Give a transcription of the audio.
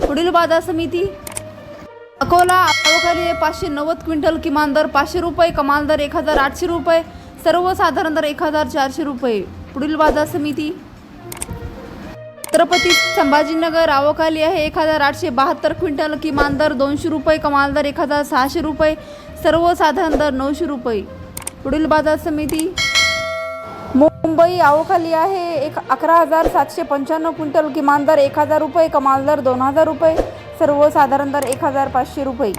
पुढील बाजार समिती. अकोला आवखाली पाचशे नव्वद क्विंटल किमान दर पाचशे रुपये कमाल दर एक हजार आठशे रुपये सर्वसाधारण दर एक हजार चारशे रुपये. पुढील बाजार समिती. छत्रपती संभाजीनगर आवकाली आहे एक हजार आठशे बहात्तर क्विंटल किमान दर दोनशे रुपये कमाल दर एक हजार सहाशे रुपये सर्वसाधारण दर नऊशे रुपये. पुढील बाजार समिती. मुंबई आवखाली आहे. एक अकरा हजार सातशे पंच्याण्णव क्विंटल किमान दर एक हजार रुपये कमाल दर दोन हजार रुपये सर्वसाधारण दर एक हजार पाचशे रुपये.